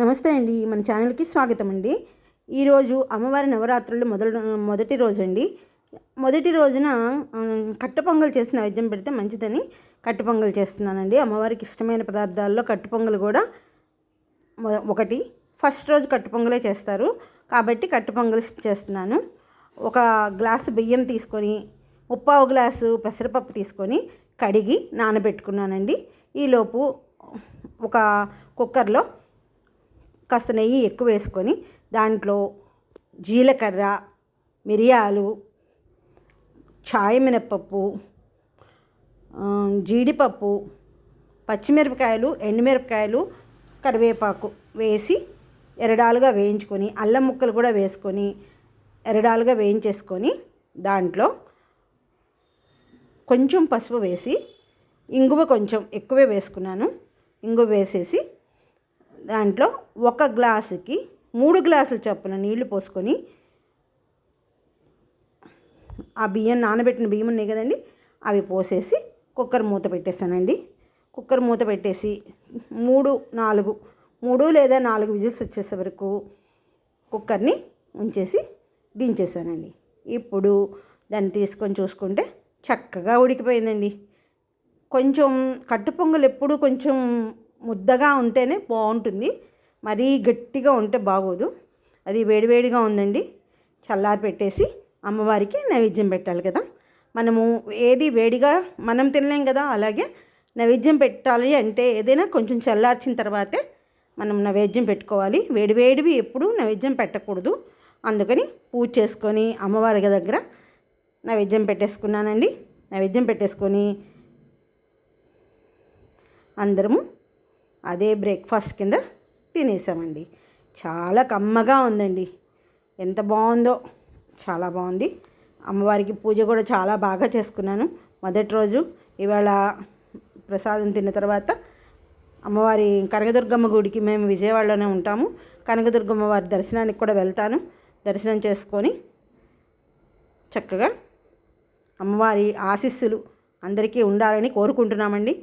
నమస్తే అండి. మన ఛానల్కి స్వాగతం అండి. ఈరోజు అమ్మవారి నవరాత్రులు మొదలు మొదటి రోజు అండి మొదటి రోజున కట్టు పొంగల్ చేసి నైవేద్యం పెడితే మంచిదని కట్టు పొంగల్ చేస్తున్నానండి. అమ్మవారికి ఇష్టమైన పదార్థాల్లో కట్టు పొంగల్ కూడా ఒకటి. ఫస్ట్ రోజు కట్టు పొంగలే చేస్తారు. కాబట్టి కట్టు పొంగల్ చేస్తున్నాను. ఒక గ్లాసు బియ్యం తీసుకొని ముప్పావు గ్లాసు పెసరపప్పు తీసుకొని కడిగి నానబెట్టుకున్నానండి. ఈలోపు ఒక కుక్కర్లో కాస్త నెయ్యి ఎక్కువ వేసుకొని దాంట్లో జీలకర్ర మిరియాలు చాయ మినప్పప్పు జీడిపప్పు పచ్చిమిరపకాయలు ఎండుమిరపకాయలు కరివేపాకు వేసి ఎరడాలుగా వేయించుకొని అల్లం ముక్కలు కూడా వేసుకొని ఎరడాలుగా వేయించేసుకొని దాంట్లో కొంచెం పసుపు వేసి ఇంగువ కొంచెం ఎక్కువే వేసుకున్నాను. ఇంగువ వేసేసి దాంట్లో ఒక గ్లాసుకి మూడు గ్లాసులు చొప్పున నీళ్ళు పోసుకొని ఆ బియ్యం నానబెట్టిన బియ్యం ఉన్నాయి కదండి అవి పోసేసి కుక్కర్ మూత పెట్టేశానండి కుక్కర్ మూత పెట్టేసి మూడు నాలుగు మూడు లేదా నాలుగు విజిల్స్ వచ్చేసే వరకు కుక్కర్ని ఉంచేసి దించేసానండి ఇప్పుడు దాన్ని తీసుకొని చూసుకుంటే చక్కగా ఉడికిపోయిందండి. కొంచెం కట్టు పొంగల్ ఎప్పుడు కొంచెం ముద్దగా ఉంటేనే బాగుంటుంది. మరీ గట్టిగా ఉంటే బాగోదు. అది వేడివేడిగా ఉందండి. చల్లారి పెట్టేసి అమ్మవారికి నైవేద్యం పెట్టాలి కదా. మనము ఏది వేడిగా మనం తినలేం కదా. అలాగే నైవేద్యం పెట్టాలి అంటే ఏదైనా కొంచెం చల్లార్చిన తర్వాతే మనం నైవేద్యం పెట్టుకోవాలి. వేడివేడివి ఎప్పుడు నైవేద్యం పెట్టకూడదు. అందుకని పూజ చేసుకొని అమ్మవారి దగ్గర నైవేద్యం పెట్టేసుకున్నానండి. నైవేద్యం పెట్టేసుకొని అందరము అదే బ్రేక్ఫాస్ట్ కింద తినేసామండి. చాలా కమ్మగా ఉందండి. ఎంత బాగుందో చాలా బాగుంది. అమ్మవారికి పూజ కూడా చాలా బాగా చేసుకున్నాను. మొదటి రోజు ఇవాళ ప్రసాదం తిన్న తర్వాత అమ్మవారి కనకదుర్గమ్మ గుడికి మేము విజయవాడలోనే ఉంటాము. కనకదుర్గమ్మ వారి దర్శనానికి కూడా వెళ్తాను. దర్శనం చేసుకొని చక్కగా అమ్మవారి ఆశీస్సులు అందరికీ ఉండాలని కోరుకుంటున్నామండి.